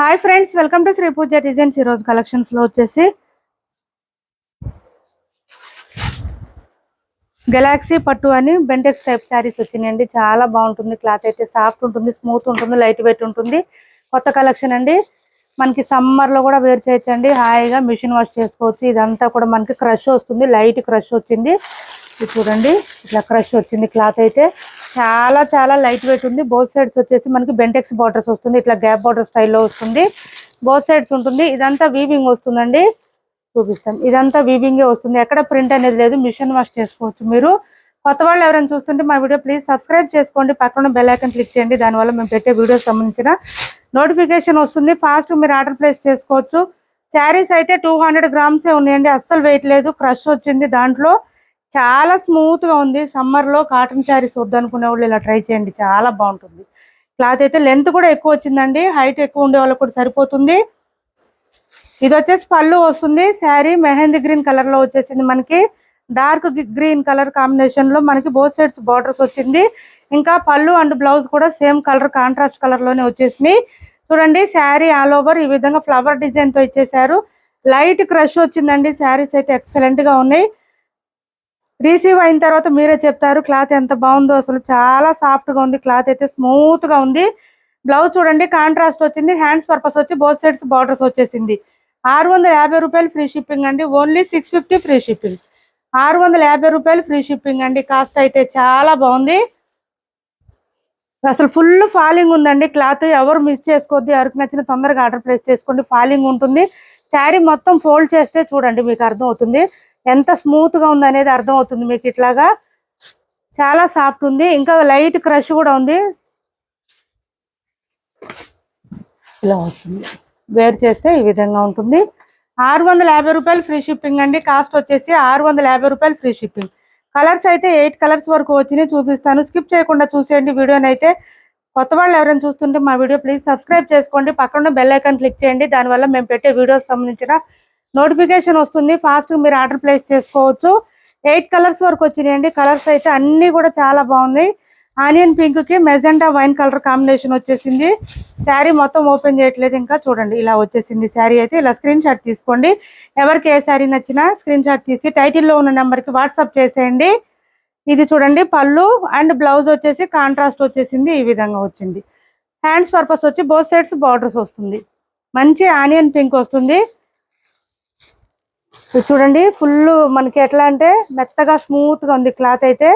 Hi friends welcome to Shri Pooja Designs. ఈరోజు రోజు కలెక్షన్స్లో వచ్చేసి గెలాక్సీ పట్టు అని బెంటెక్స్ టైప్ శారీస్ వచ్చినాయండి. చాలా బాగుంటుంది క్లాత్ అయితే సాఫ్ట్ ఉంటుంది స్మూత్ ఉంటుంది లైట్ వెయిట్ ఉంటుంది. కొత్త కలెక్షన్ అండి. మనకి సమ్మర్లో కూడా వేర్ చేయొచ్చండి. హాయిగా మిషన్ వాష్ చేసుకోవచ్చు. ఇదంతా కూడా మనకి క్రష్ వస్తుంది లైట్ క్రష్ వచ్చింది. ఇది చూడండి ఇట్లా క్రష్ వచ్చింది క్లాత్ అయితే. చాలా చాలా లైట్ వెయిట్ ఉంది. బోత్ సైడ్స్ వచ్చేసి మనకి బెంటెక్స్ బార్డర్స్ వస్తుంది. ఇట్లా గ్యాప్ బార్డర్ స్టైల్లో వస్తుంది. బోత్ సైడ్స్ ఉంటుంది. ఇదంతా వీవింగ్ వస్తుందండి. చూపిస్తాం. ఇదంతా వీవింగే వస్తుంది. ఎక్కడ ప్రింట్ అనేది లేదు. మిషన్ వాష్ చేసుకోవచ్చు మీరు. కొత్త వాళ్ళు ఎవరైనా చూస్తుంటే మా వీడియో ప్లీజ్ సబ్స్క్రైబ్ చేసుకోండి. పక్కన బెల్ ఐకన్ క్లిక్ చేయండి. దానివల్ల మేము పెట్టే వీడియోస్ సంబంధించిన నోటిఫికేషన్ వస్తుంది. ఫాస్ట్ మీరు ఆర్డర్ ప్లేస్ చేసుకోవచ్చు. శారీస్ అయితే టూ హండ్రెడ్ గ్రామ్సే ఉన్నాయండి. అస్సలు వెయిట్ లేదు. క్రష్ వచ్చింది దాంట్లో. చాలా స్మూత్గా ఉంది. సమ్మర్లో కాటన్ శారీస్ వద్దనుకునే వాళ్ళు ఇలా ట్రై చేయండి. చాలా బాగుంటుంది. క్లాత్ అయితే లెంత్ కూడా ఎక్కువ వచ్చిందండి. హైట్ ఎక్కువ ఉండే వాళ్ళకి కూడా సరిపోతుంది. ఇది వచ్చేసి పళ్ళు వస్తుంది. శారీ మెహందీ గ్రీన్ కలర్లో వచ్చేసింది మనకి. డార్క్ గ్రీన్ కలర్ కాంబినేషన్లో మనకి బోత్ సైడ్స్ బార్డర్స్ వచ్చింది. ఇంకా పళ్ళు అండ్ బ్లౌజ్ కూడా సేమ్ కలర్ కాంట్రాస్ట్ కలర్లోనే వచ్చేసింది వచ్చేసినాయి. చూడండి శారీ ఆల్ ఓవర్ ఈ విధంగా ఫ్లవర్ డిజైన్తో ఇచ్చేసారు లైట్ క్రష్ వచ్చిందండి. శారీస్ అయితే ఎక్సలెంట్గా ఉన్నాయి. రిసీవ్ అయిన తర్వాత మీరే చెప్తారు క్లాత్ ఎంత బాగుందో అసలు చాలా సాఫ్ట్గా ఉంది క్లాత్ అయితే స్మూత్గా ఉంది. బ్లౌజ్ చూడండి కాంట్రాస్ట్ వచ్చింది హ్యాండ్స్ పర్పస్ వచ్చి బోత్ సైడ్స్ బార్డర్స్ వచ్చేసింది. ఆరు వందల యాభై రూపాయలు ఫ్రీ షిప్పింగ్ అండి only six fifty free shipping ఆరు వందల యాభై రూపాయలు ఫ్రీ షిప్పింగ్ అండి కాస్ట్ అయితే చాలా బాగుంది. అసలు ఫుల్ ఫాలింగ్ ఉందండి క్లాత్ ఎవరు మిస్ చేసుకోవద్దు ఎవరికి నచ్చిన తొందరగా ఆర్డర్ ప్లేస్ చేసుకోండి ఫాలింగ్ ఉంటుంది. శారీ మొత్తం ఫోల్డ్ చేస్తే చూడండి మీకు అర్థం అవుతుంది ఎంత స్మూత్గా ఉంది అనేది అర్థం అవుతుంది మీకు ఇట్లాగా. చాలా సాఫ్ట్ ఉంది. ఇంకా లైట్ క్రష్ కూడా ఉంది. ఇలా వస్తుంది. వేర్ చేస్తే ఈ విధంగా ఉంటుంది. ఆరు వందల యాభై రూపాయలు ఫ్రీ షిప్పింగ్ అండి. కాస్ట్ వచ్చేసి ఆరు వందల యాభై రూపాయలు ఫ్రీ షిప్పింగ్ కలర్స్ అయితే ఎయిట్ కలర్స్ వరకు వచ్చినాయి చూపిస్తాను. స్కిప్ చేయకుండా చూసేయండి వీడియోని అయితే. కొత్త వాళ్ళు ఎవరైనా చూస్తుంటే మా వీడియో ప్లీజ్ సబ్స్క్రైబ్ చేసుకోండి. పక్కన బెల్ ఐకాన్ క్లిక్ చేయండి. దానివల్ల మేము పెట్టే వీడియోస్ సంబంధించిన నోటిఫికేషన్ వస్తుంది. ఫాస్ట్గా మీరు ఆర్డర్ ప్లేస్ చేసుకోవచ్చు. ఎయిట్ కలర్స్ వరకు వచ్చినాయండి. కలర్స్ అయితే అన్నీ కూడా చాలా బాగున్నాయి. ఆనియన్ పింక్కి మెజెంటా వైన్ కలర్ కాంబినేషన్ వచ్చేసింది. శారీ మొత్తం ఓపెన్ చేయట్లేదు ఇంకా. చూడండి ఇలా వచ్చేసింది శారీ అయితే. ఇలా స్క్రీన్ షాట్ తీసుకోండి. ఎవరికి ఏ శారీ నచ్చినా స్క్రీన్ షాట్ తీసి టైటిల్లో ఉన్న నెంబర్కి వాట్సాప్ చేసేయండి. ఇది చూడండి పళ్ళు అండ్ బ్లౌజ్ వచ్చేసి కాంట్రాస్ట్ వచ్చేసింది. ఈ విధంగా వచ్చింది. హ్యాండ్స్ పర్పస్ వచ్చి బోత్ సైడ్స్ బార్డర్స్ వస్తుంది. మంచి ఆనియన్ పింక్ వస్తుంది. చూడండి ఫుల్ మనకి ఎట్లా అంటే మెత్తగా స్మూత్గా ఉంది క్లాత్ అయితే.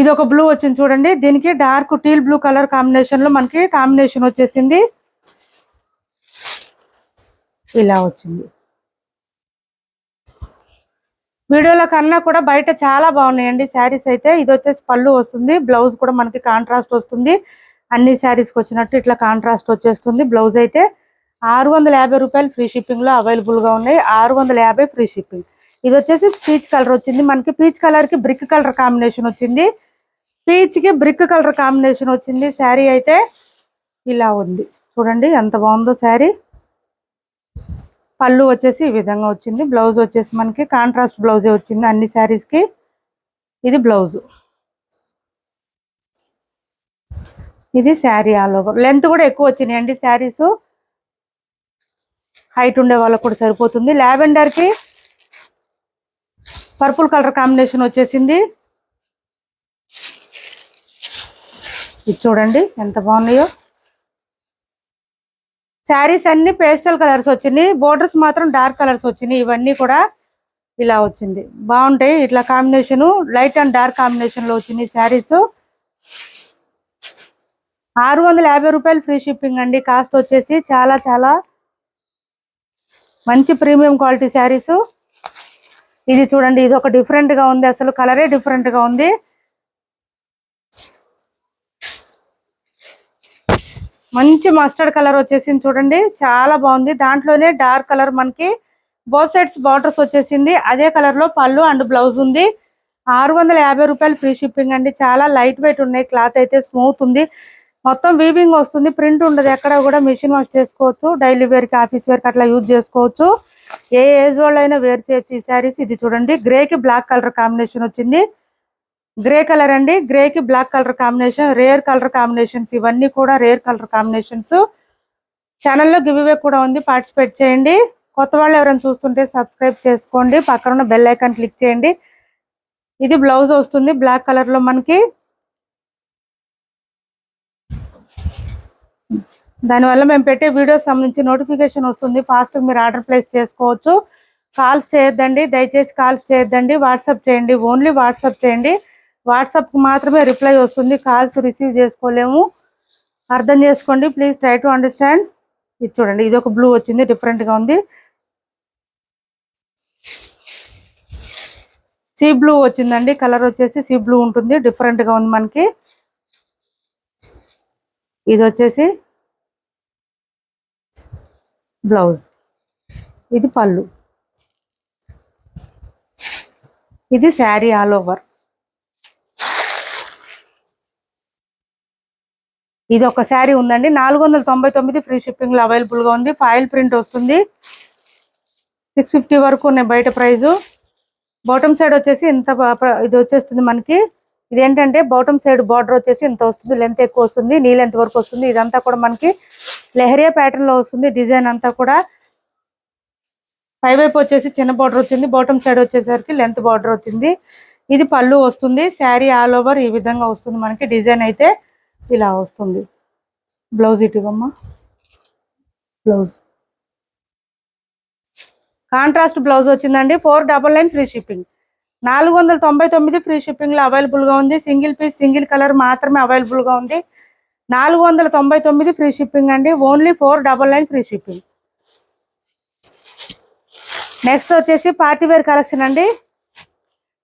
ఇది ఒక బ్లూ వచ్చింది చూడండి దీనికి డార్క్ టీల్ బ్లూ కలర్ కాంబినేషన్లో మనకి కాంబినేషన్ వచ్చేసింది. ఇలా వచ్చింది. వీడియోలో కన్నా కూడా బయట చాలా బాగున్నాయండి శారీస్ అయితే. ఇది వచ్చేసి పళ్ళు వస్తుంది బ్లౌజ్ కూడా మనకి కాంట్రాస్ట్ వస్తుంది. అన్ని శారీస్కి వచ్చినట్టు ఇట్లా కాంట్రాస్ట్ వచ్చేస్తుంది బ్లౌజ్ అయితే. ఆరు వందల యాభై రూపాయలు ఫ్రీ షిప్పింగ్లో అవైలబుల్గా ఉన్నాయి. ఆరు వందల యాభై ఫ్రీ షిప్పింగ్. ఇది వచ్చేసి పీచ్ కలర్ వచ్చింది. మనకి పీచ్ కలర్కి బ్రిక్ కలర్ కాంబినేషన్ వచ్చింది. పీచ్కి బ్రిక్ కలర్ కాంబినేషన్ వచ్చింది. శారీ అయితే ఇలా ఉంది. చూడండి ఎంత బాగుందో శారీ. పళ్ళు వచ్చేసి ఈ విధంగా వచ్చింది. బ్లౌజ్ వచ్చేసి మనకి కాంట్రాస్ట్ బ్లౌజే వచ్చింది అన్ని శారీస్కి. ఇది బ్లౌజ్. ఇది శారీ ఆల్ ఓవర్. లెంత్ కూడా ఎక్కువ వచ్చినాయండి అండి శారీస్. హైట్ ఉండే వాళ్ళకు కూడా సరిపోతుంది. లావెండర్కి పర్పుల్ కలర్ కాంబినేషన్ వచ్చేసింది. ఇది చూడండి ఎంత బాగున్నాయో. శారీస్ అన్ని పేస్టల్ కలర్స్ వచ్చినాయి. బోర్డర్స్ మాత్రం డార్క్ కలర్స్ వచ్చినాయి. ఇవన్నీ కూడా ఇలా వచ్చింది. బాగుంటాయి. ఇట్లా కాంబినేషన్ లైట్ అండ్ డార్క్ కాంబినేషన్లో వచ్చినాయి శారీస్. ఆరు వందల యాభై రూపాయలు ఫ్రీ షిప్పింగ్ అండి. కాస్ట్ వచ్చేసి చాలా చాలా మంచి ప్రీమియం క్వాలిటీ శారీస్. ఇది చూడండి ఇది ఒక డిఫరెంట్గా ఉంది. అసలు కలరే డిఫరెంట్గా ఉంది. మంచి మస్టర్డ్ కలర్ వచ్చేసింది చూడండి. చాలా బాగుంది. దాంట్లోనే డార్క్ కలర్ మనకి బోత్ సైడ్స్ బార్డర్స్ వచ్చేసింది. అదే కలర్లో పళ్ళు అండ్ బ్లౌజ్ ఉంది. ఆరు వందల యాభై రూపాయలు ఫ్రీ షిప్పింగ్ అండి. చాలా లైట్ వెయిట్ ఉన్నాయి. క్లాత్ అయితే స్మూత్ ఉంది. మొత్తం వీవింగ్ వస్తుంది. ప్రింట్ ఉండదు. ఎక్కడ కూడా మిషన్ వాష్ చేసుకోవచ్చు. డైలీ వేర్కి ఆఫీస్ వేర్కి అట్లా యూజ్ చేసుకోవచ్చు. ఏ ఏజ్ వాళ్ళు అయినా వేర్ చేయొచ్చు ఈ శారీస్ ఇది చూడండి. గ్రే కి బ్లాక్ కలర్ కాంబినేషన్ వచ్చింది. గ్రే కలర్ అండి. గ్రే కి black colour combination rare colour combinations ఇవన్నీ కూడా రేర్ కలర్ కాంబినేషన్స్ ఛానల్లో గివ్ అవే కూడా ఉంది. పార్టిసిపేట్ చేయండి. కొత్త వాళ్ళు ఎవరైనా చూస్తుంటే సబ్స్క్రైబ్ చేసుకోండి. పక్కన ఉన్న బెల్ ఐకాన్ క్లిక్ చేయండి. ఇది బ్లౌజ్ వస్తుంది. బ్లాక్ కలర్లో మనకి దానివల్ల మేము పెట్టే వీడియోస్ సంబంధించి నోటిఫికేషన్ వస్తుంది. ఫాస్ట్ మీరు ఆర్డర్ ప్లేస్ చేసుకోవచ్చు. కాల్స్ చేయొద్దండి. దయచేసి కాల్స్ చేయొద్దండి. వాట్సాప్ చేయండి. ఓన్లీ వాట్సాప్ చేయండి. వాట్సాప్కి మాత్రమే రిప్లై వస్తుంది. కాల్స్ రిసీవ్ చేసుకోలేము. అర్థం చేసుకోండి. ప్లీజ్ ట్రై టు అండర్స్టాండ్ ఇది చూడండి. ఇది ఒక బ్లూ వచ్చింది. డిఫరెంట్గా ఉంది. సీ బ్లూ వచ్చిందండి. కలర్ వచ్చేసి సీ బ్లూ ఉంటుంది. డిఫరెంట్గా ఉంది మనకి. ఇది వచ్చేసి బ్లౌజ్. ఇది పళ్ళు. ఇది శారీ ఆల్ ఓవర్. ఇది ఒక శారీ ఉందండి. నాలుగు వందల తొంభై తొమ్మిది ఫ్రీ షిప్పింగ్లో అవైలబుల్గా ఉంది. ఫైల్ ప్రింట్ వస్తుంది. సిక్స్ ఫిఫ్టీ వరకు ఉన్నాయి బయట ప్రైజు. బాటమ్ సైడ్ వచ్చేసి ఇంత ఇది వచ్చేస్తుంది మనకి. ఇదేంటంటే బాటమ్ సైడ్ బార్డర్ వచ్చేసి ఇంత వస్తుంది. లెంత్ ఎక్కువ వస్తుంది. నీ లెంత్ వరకు వస్తుంది. ఇదంతా కూడా మనకి లెహరియా ప్యాటర్న్లో వస్తుంది. డిజైన్ అంతా కూడా పై వైపు వచ్చేసి చిన్న బార్డర్ వచ్చింది. బాటమ్ సైడ్ వచ్చేసరికి లెంత్ బార్డర్ వచ్చింది. ఇది పళ్ళు వస్తుంది. శారీ ఆల్ ఓవర్ ఈ విధంగా వస్తుంది మనకి. డిజైన్ అయితే ఇలా వస్తుంది. బ్లౌజ్ ఇటువమ్మా. బ్లౌజ్ కాంట్రాస్ట్ బ్లౌజ్ వచ్చిందండి. Four double nine free shipping నాలుగు వందల తొంభై తొమ్మిది ఫ్రీ షిప్పింగ్లో అవైలబుల్గా ఉంది. సింగిల్ పీస్ సింగిల్ కలర్ మాత్రమే అవైలబుల్గా ఉంది. నాలుగు వందల తొంభై తొమ్మిది ఫ్రీ షిప్పింగ్ అండి. Only four double nine free shipping next వచ్చేసి పార్టీ వేర్ కలెక్షన్ అండి.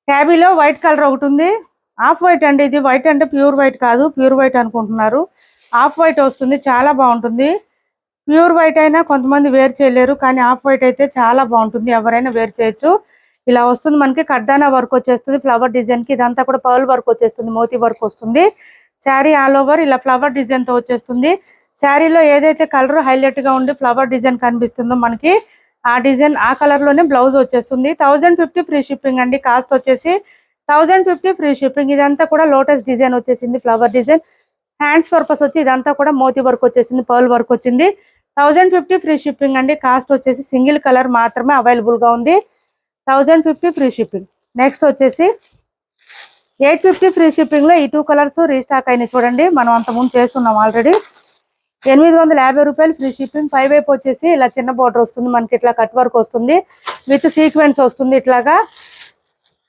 ట్యాబీలో వైట్ కలర్ ఒకటి ఉంది. ఆఫ్ వైట్ అండి ఇది. వైట్ అంటే ప్యూర్ వైట్ కాదు. ప్యూర్ వైట్ అనుకుంటున్నారు. ఆఫ్ వైట్ వస్తుంది. చాలా బాగుంటుంది. ప్యూర్ వైట్ అయినా కొంతమంది వేర్ చేయలేరు. కానీ ఆఫ్ వైట్ అయితే చాలా బాగుంటుంది. ఎవరైనా వేర్ చేయొచ్చు. ఇలా వస్తుంది. మనకి కడ్డానా వర్క్ వచ్చేస్తుంది. ఫ్లవర్ డిజైన్కి ఇదంతా కూడా పర్ల్ వర్క్ వచ్చేస్తుంది. మోతీ వర్క్ వస్తుంది. శారీ ఆల్ ఓవర్ ఇలా ఫ్లవర్ డిజైన్తో వచ్చేస్తుంది. శారీలో ఏదైతే కలర్ హైలైట్గా ఉండి ఫ్లవర్ డిజైన్ కనిపిస్తుందో మనకి ఆ డిజైన్ ఆ కలర్లోనే బ్లౌజ్ వచ్చేస్తుంది. థౌజండ్ ఫిఫ్టీ ఫ్రీ షిప్పింగ్ అండి. కాస్ట్ వచ్చేసి థౌజండ్ ఫిఫ్టీ ఫ్రీ షిప్పింగ్. ఇదంతా కూడా లోటస్ డిజైన్ వచ్చేసింది ఫ్లవర్ డిజైన్. హ్యాండ్స్ పర్పస్ వచ్చి ఇదంతా కూడా మోతి వర్క్ వచ్చేసింది పర్ల్ వర్క్ వచ్చింది. థౌజండ్ ఫిఫ్టీ ఫ్రీ షిప్పింగ్ అండి. కాస్ట్ వచ్చేసి సింగిల్ కలర్ మాత్రమే అవైలబుల్గా ఉంది. Thousand fifty free shipping. Next వచ్చేసి ఎయిట్ ఫిఫ్టీ ఫ్రీ షిప్పింగ్లో ఈ టూ కలర్స్ రీస్టాక్ అయినాయి చూడండి. మనం అంత ముందు చేస్తున్నాం ఆల్రెడీ. ఎనిమిది వందల యాభై రూపాయలు ఫ్రీ షిప్పింగ్. పై వైపు వచ్చేసి ఇలా చిన్న బోర్డర్ వస్తుంది. మనకి ఇట్లా కట్ వర్క్ వస్తుంది. విత్ సీక్వెన్స్ వస్తుంది ఇట్లాగా.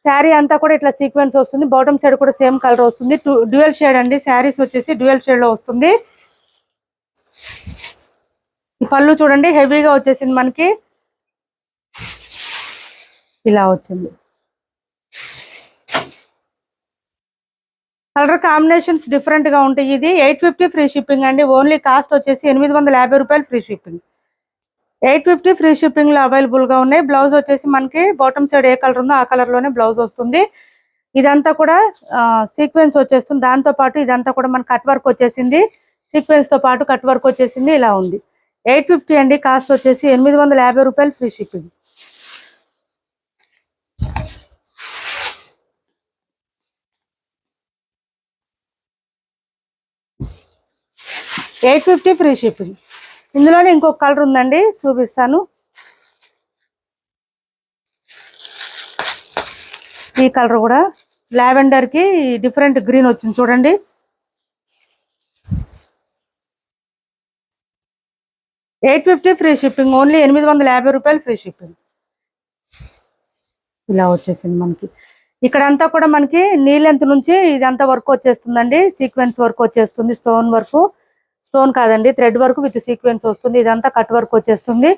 శారీ అంతా కూడా ఇట్లా సీక్వెన్స్ వస్తుంది. బాటమ్ సైడ్ కూడా సేమ్ కలర్ వస్తుంది. డ్యూయల్ షేడ్ అండి. శారీస్ వచ్చేసి డ్యూయల్ షేడ్లో వస్తుంది. ఈ పళ్ళు చూడండి. హెవీగా వచ్చేసింది మనకి. ఇలా వచ్చింది. కలర్ కాంబినేషన్స్ డిఫరెంట్గా ఉంటాయి. ఇది ఎయిట్ ఫిఫ్టీ ఫ్రీ షిప్పింగ్ అండి. ఓన్లీ కాస్ట్ వచ్చేసి ఎనిమిది వందల యాభై రూపాయలు free shipping. Eight fifty free షిప్పింగ్లో అవైలబుల్గా ఉన్నాయి. బ్లౌజ్ వచ్చేసి మనకి బాటమ్ సైడ్ ఏ కలర్ ఉందో ఆ కలర్లోనే బ్లౌజ్ వస్తుంది. ఇదంతా కూడా సీక్వెన్స్ వచ్చేస్తుంది. దాంతో పాటు ఇదంతా కూడా మన కట్ వర్క్ వచ్చేసింది. సీక్వెన్స్తో పాటు కట్ వర్క్ వచ్చేసింది. ఇలా ఉంది. ఎయిట్ ఫిఫ్టీ అండి. కాస్ట్ వచ్చేసి ఎనిమిది వందల యాభై రూపాయలు free shipping. Eight fifty free shipping. ఇందులోనే ఇంకొక కలర్ ఉందండి చూపిస్తాను. ఈ కలర్ కూడా లావెండర్కి డిఫరెంట్ గ్రీన్ వచ్చింది చూడండి. Eight fifty free shipping only ఎనిమిది వందల యాభై రూపాయలు ఫ్రీ షిప్పింగ్. ఇలా వచ్చేసింది మనకి. ఇక్కడంతా కూడా మనకి నీళ్ళెంత నుంచి ఇదంతా వర్క్ వచ్చేస్తుందండి సీక్వెన్స్ వర్క్ వచ్చేస్తుంది స్టోన్ వర్క్. స్టోన్ కాదండి థ్రెడ్ వర్క్ విత్ సీక్వెన్స్ వస్తుంది. ఇదంతా కట్ వర్క్ వచ్చేస్తుంది.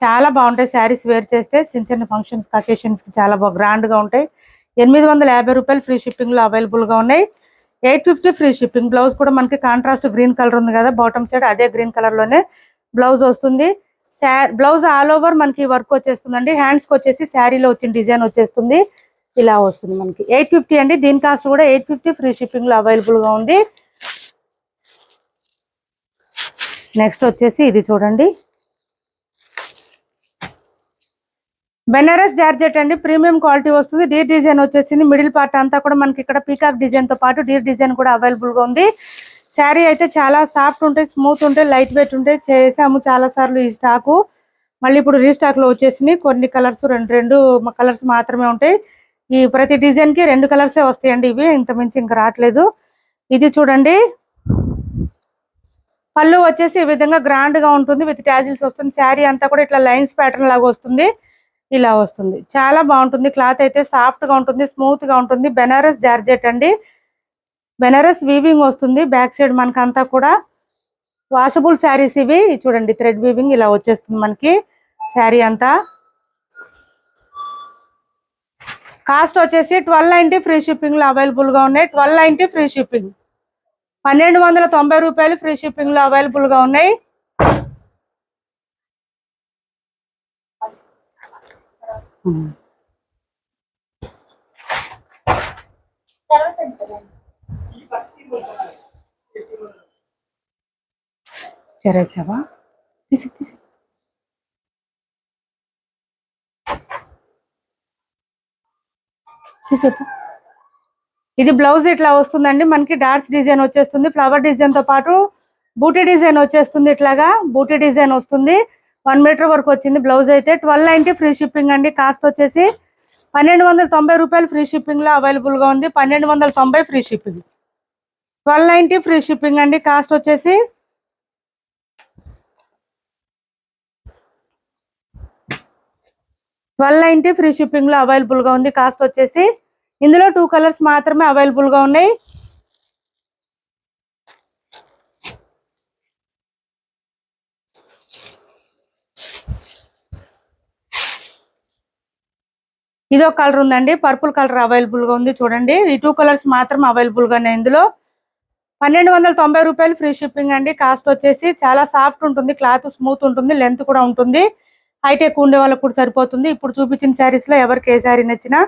చాలా బాగుంటాయి శారీస్ వేర్ చేస్తే. చిన్న చిన్న ఫంక్షన్స్ అకేషన్స్కి చాలా బాగా గ్రాండ్గా ఉంటాయి. ఎనిమిది వందల యాభై రూపాయలు ఫ్రీ షిప్పింగ్లో అవైలబుల్గా ఉన్నాయి. Eight fifty free shipping blouse కూడా మనకి కాంట్రాస్ట్ గ్రీన్ కలర్ ఉంది కదా బాటమ్ సైడ్ అదే గ్రీన్ కలర్లోనే బ్లౌజ్ వస్తుంది. బ్లౌజ్ ఆల్ ఓవర్ మనకి వర్క్ వచ్చేస్తుందండి. హ్యాండ్స్కి వచ్చేసి శారీలో వచ్చిన డిజైన్ వచ్చేస్తుంది. ఇలా వస్తుంది మనకి. ఎయిట్ ఫిఫ్టీ అండి. దీని కాస్ట్ కూడా ఎయిట్ ఫిఫ్టీ ఫ్రీ షిప్పింగ్లో అవైలబుల్గా ఉంది. నెక్స్ట్ వచ్చేసి ఇది చూడండి. బెనారస్ జార్జెట్ అండి. ప్రీమియం క్వాలిటీ వస్తుంది. డీర్ డిజైన్ వచ్చేసింది. మిడిల్ పార్ట్ అంతా కూడా మనకి ఇక్కడ పీకాక్ డిజైన్తో పాటు డీర్ డిజైన్ కూడా అవైలబుల్గా ఉంది. శారీ అయితే చాలా సాఫ్ట్ ఉంటాయి స్మూత్ ఉంటాయి లైట్ వెయిట్ ఉంటాయి. చేసాము చాలా సార్లు ఈ స్టాకు మళ్ళీ ఇప్పుడు రీస్టాక్లో వచ్చేసింది. కొన్ని కలర్స్ రెండు రెండు కలర్స్ మాత్రమే ఉంటాయి. ఈ ప్రతి డిజైన్కి రెండు కలర్సే వస్తాయండి ఇవి. ఇంత మించి ఇంకా రావట్లేదు. ఇది చూడండి. పళ్ళు వచ్చేసి ఈ విధంగా గ్రాండ్గా ఉంటుంది విత్ టాజిల్స్ వస్తుంది. శారీ అంతా కూడా ఇట్లా లైన్స్ ప్యాటర్న్ లాగా వస్తుంది. ఇలా వస్తుంది. చాలా బాగుంటుంది. క్లాత్ అయితే సాఫ్ట్గా ఉంటుంది స్మూత్గా ఉంటుంది. బెనారస్ జార్జెట్ అండి. బెనారస్ వీవింగ్ వస్తుంది. బ్యాక్ సైడ్ మనకంతా అంతా కూడా వాషబుల్ శారీస్ ఇవి. చూడండి థ్రెడ్ వీవింగ్ ఇలా వచ్చేస్తుంది మనకి. శారీ అంతా. కాస్ట్ వచ్చేసి ట్వెల్వ్ నైన్టీ ఫ్రీ షిప్పింగ్లో అవైలబుల్గా ఉన్నాయి. ట్వెల్వ్ నైన్టీ ఫ్రీ షిప్పింగ్ పన్నెండు వందల తొంభై రూపాయలు ఫ్రీ షిప్పింగ్లో అవైలబుల్గా ఉన్నాయి. చెరేసావా తీసి తీసి. తీసేపు ఇది బ్లౌజ్ ఇట్లా వస్తుందండి. మనకి డాట్స్ డిజైన్ వచ్చేస్తుంది. ఫ్లవర్ డిజైన్తో పాటు బూటీ డిజైన్ వచ్చేస్తుంది ఇట్లాగా. బూటీ డిజైన్ వస్తుంది. వన్ మీటర్ వరకు వచ్చింది బ్లౌజ్ అయితే. ట్వెల్వ్ నైన్టీ ఫ్రీ షిప్పింగ్ అండి. కాస్ట్ వచ్చేసి పన్నెండు వందల తొంభై రూపాయలు ఫ్రీ షిప్పింగ్లో అవైలబుల్గా ఉంది. పన్నెండు వందల తొంభై free shipping. Twelve ninety free shipping అండి. కాస్ట్ వచ్చేసి ట్వెల్వ్ నైన్టీ ఫ్రీ షిప్పింగ్లో అవైలబుల్గా ఉంది. కాస్ట్ వచ్చేసి ఇందులో టూ కలర్స్ మాత్రమే అవైలబుల్గా ఉన్నాయి. ఇది ఒక కలర్ ఉందండి. పర్పుల్ కలర్ అవైలబుల్గా ఉంది చూడండి. ఈ టూ కలర్స్ మాత్రం అవైలబుల్గా ఉన్నాయి ఇందులో. పన్నెండు వందల తొంభై రూపాయలు ఫ్రీ షిప్పింగ్ అండి. కాస్ట్ వచ్చేసి చాలా సాఫ్ట్ ఉంటుంది. క్లాత్ స్మూత్ ఉంటుంది. లెంత్ కూడా ఉంటుంది. హైటెక్ ఉండే వాళ్ళకి కూడా సరిపోతుంది. ఇప్పుడు చూపించిన శారీస్లో ఎవరికి ఏ శారీ నచ్చినా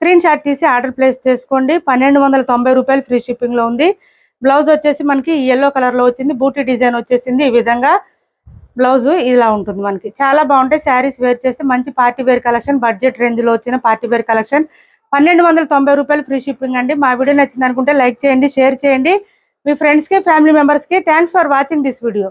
స్క్రీన్ షాట్ తీసి ఆర్డర్ ప్లేస్ చేసుకోండి. పన్నెండు వందల తొంభై రూపాయలు ఫ్రీ షిప్పింగ్లో ఉంది. బ్లౌజ్ వచ్చేసి మనకి ఎల్లో కలర్లో వచ్చింది. బూటీ డిజైన్ వచ్చేసింది. ఈ విధంగా బ్లౌజ్ ఇలా ఉంటుంది మనకి. చాలా బాగుంటాయి. శారీస్ వేర్ చేస్తే మంచి పార్టీ వేర్ కలెక్షన్ బడ్జెట్ రేంజ్లో వచ్చిన పార్టీ వేర్ కలెక్షన్. పన్నెండు వందల తొంభై రూపాయలు ఫ్రీ షిప్పింగ్ అండి. మా వీడియో నచ్చింది అనుకుంటే లైక్ చేయండి షేర్ చేయండి. మీ ఫ్రెండ్స్కి ఫ్యామిలీ మెంబర్స్కి thanks for watching this video